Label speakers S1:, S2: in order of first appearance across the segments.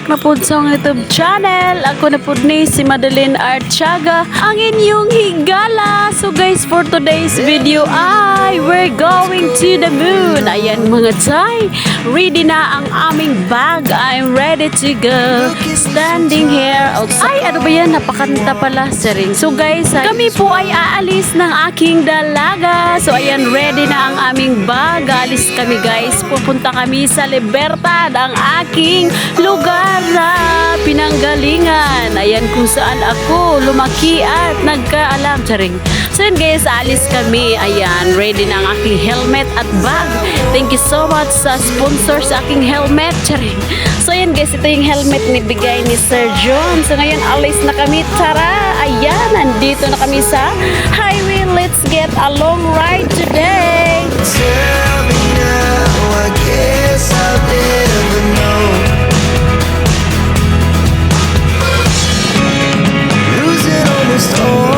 S1: back na po sa YouTube channel. Ako na po ni si Madeline Artiaga, ang inyong higala. So guys, for today's video ay we're going to the moon. Ayan mga tay, ready na ang aming bag. I'm ready to go. Standing here outside. Ay, ano ba yan? Napakanta pala, sering. So guys, kami po ay aalis ng aking dalaga. So ayan, ready na ang aming bag. Alis kami guys. Pupunta kami sa Libertad, ang aking lugar na pinanggalingan. Ayan kung saan ako lumaki at nagkaalam. Charing. So yun guys, alis kami. Ayan, ready na ang aking helmet at bag. Thank you so much sa sponsor sa aking helmet. Charing. So yun guys, ito yung helmet ni bigay ni Sir John. So ngayon, alis na kami. Tara! Ayan, nandito na kami sa highway. Let's get a long ride today.
S2: Tell just over.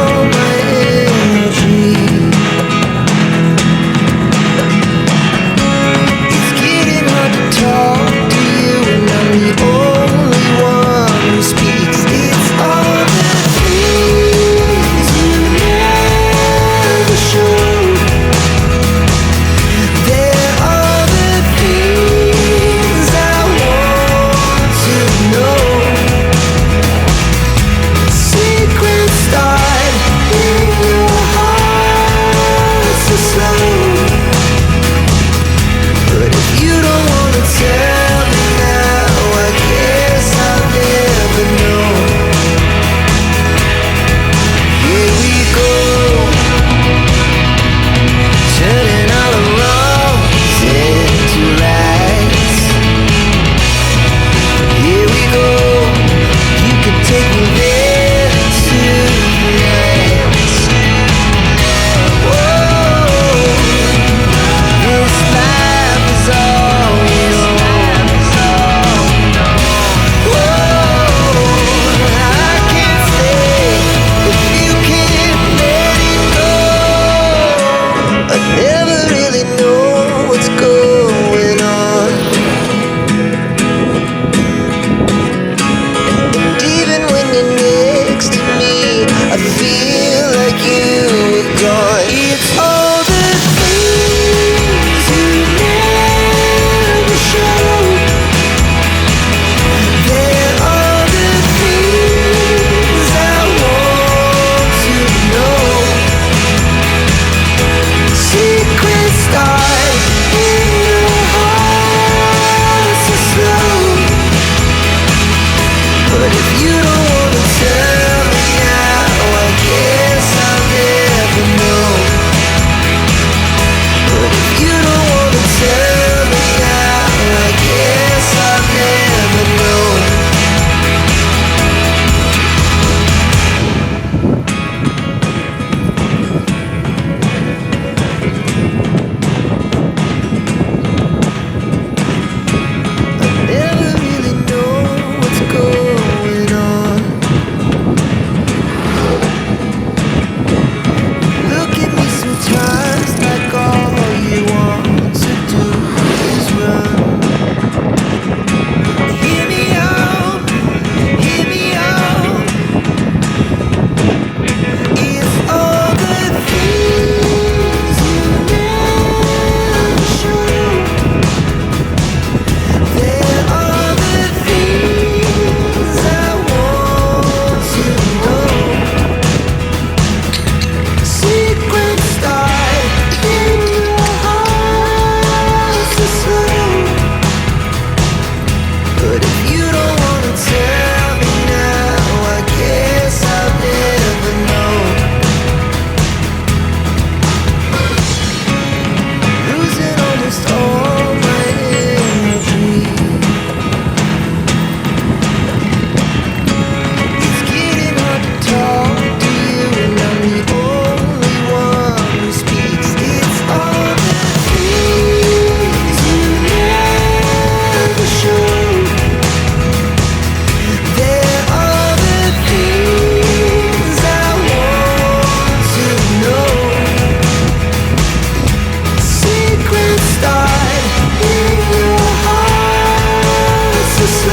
S2: to say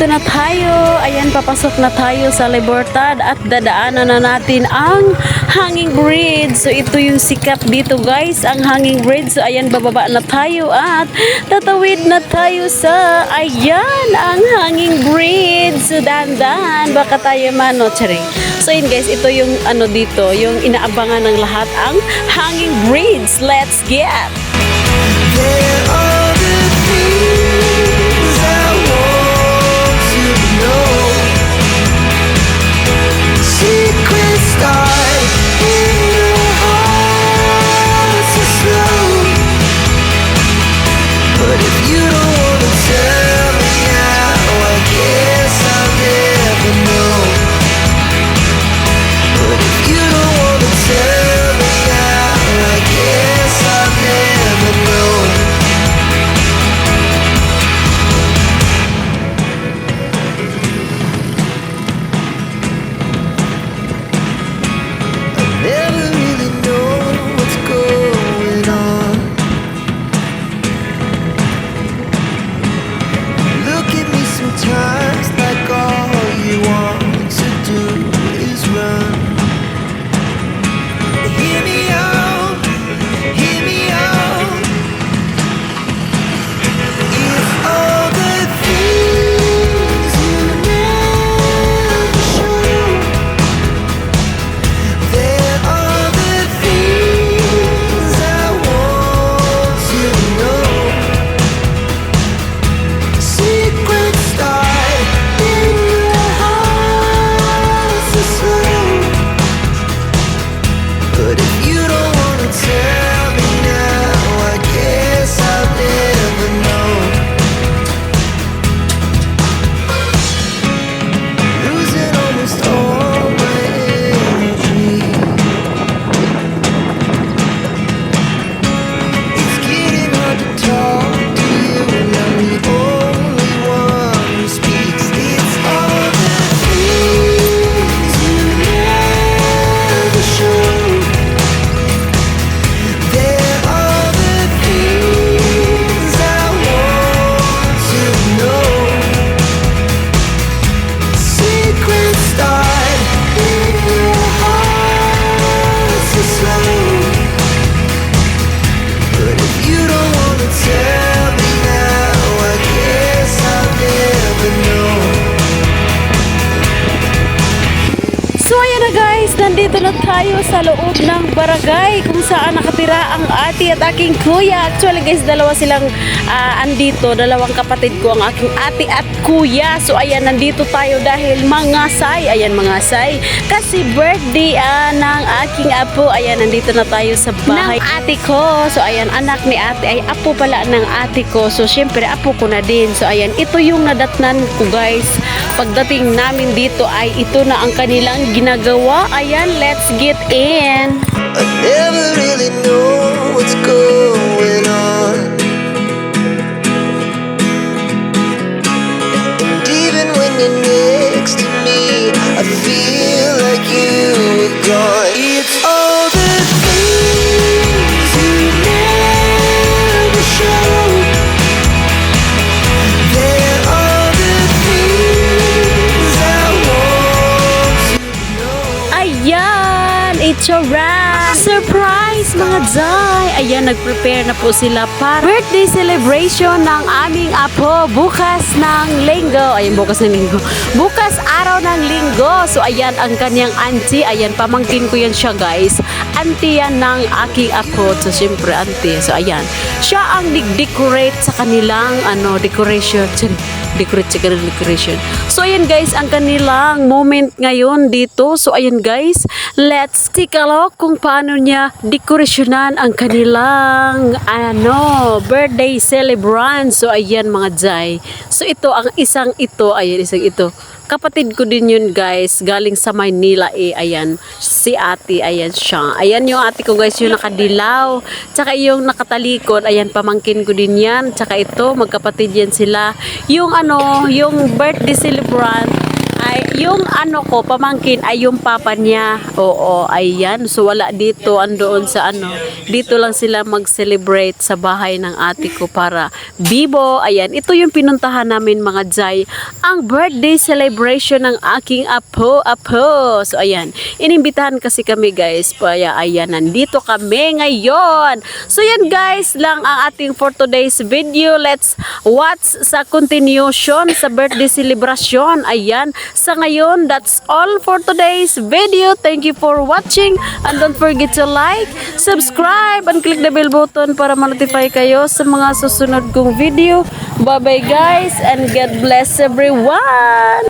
S1: nandito na tayo. Ayan, papasok na tayo sa Libertad at dadaanan na natin ang hanging bridge. So, ito yung sikat dito guys, ang hanging bridge. So, ayan, bababa na tayo at tatawid na tayo sa, ayan, ang hanging bridge. So, dahan-dahan, baka tayo charing. So, yun guys, ito yung ano dito, yung inaabangan ng lahat, ang hanging bridge. Let's get!
S2: There are But if you don't
S1: tayo sa loob ng barangay kung saan nakatira ang ate at aking kuya. Actually guys, dalawa silang ah, andito, dalawang kapatid ko ang aking ate at kuya. So ayan, nandito tayo dahil mga say, ayan mga say, kasi birthday ah, ng aking apo. Ayan, nandito na tayo sa bahay ng ate ko. So ayan, anak ni ate ay apo pala ng ate ko. So syempre, apo ko na din. So ayan, ito yung nadatnan ko guys. Pagdating namin dito ay ito na ang kanilang ginagawa. Ayan, let's get in.
S2: I never really know it's
S1: a wrap. Surprise mga Zay! Ayan, nag-prepare na po sila para birthday celebration ng aming apo bukas ng linggo. Ayan, bukas ng linggo. Bukas araw ng linggo. So, ayan, ang kanyang auntie. Ayan, pamangkin ko yan siya, guys. Auntie yan ng aking apo. So, syempre, auntie. So, ayan. Siya ang nag-decorate sa kanilang, ano, decoration. Decorate sa decoration. So, ayan, guys, ang kanilang moment ngayon dito. So, ayan, guys. Let's take a look kung paano niya dekorasyonan ang kanilang ano, birthday celebrant. So ayan mga Jai. So ito ang isang ito, ayan isang ito. Kapatid ko din yun guys, galing sa Maynila eh, ayan. Si ate, ayan siya. Ayan yung ate ko guys, yung nakadilaw. Tsaka yung nakatalikod, ayan pamangkin ko din yan. Tsaka ito, magkapatid yan sila. Yung ano, yung birthday celebrant, Yung ano ko, pamangkin ay yung papa niya. Oo, ayan. So wala dito, andoon sa ano. Dito lang sila mag-celebrate sa bahay ng ate ko para bibo. Ayan, ito yung pinuntahan namin mga Jai. Ang birthday celebration ng aking apo, apo. So ayan, inimbitahan kasi kami guys. Kaya ayan, nandito kami ngayon. So yan guys lang ang ating for today's video. Let's watch sa continuation sa birthday celebration. Ayan, sa ngayon, that's all for today's video. Thank you for watching and don't forget to like, subscribe, and click the bell button para ma-notify kayo sa mga susunod kong video. Bye-bye guys and God bless everyone!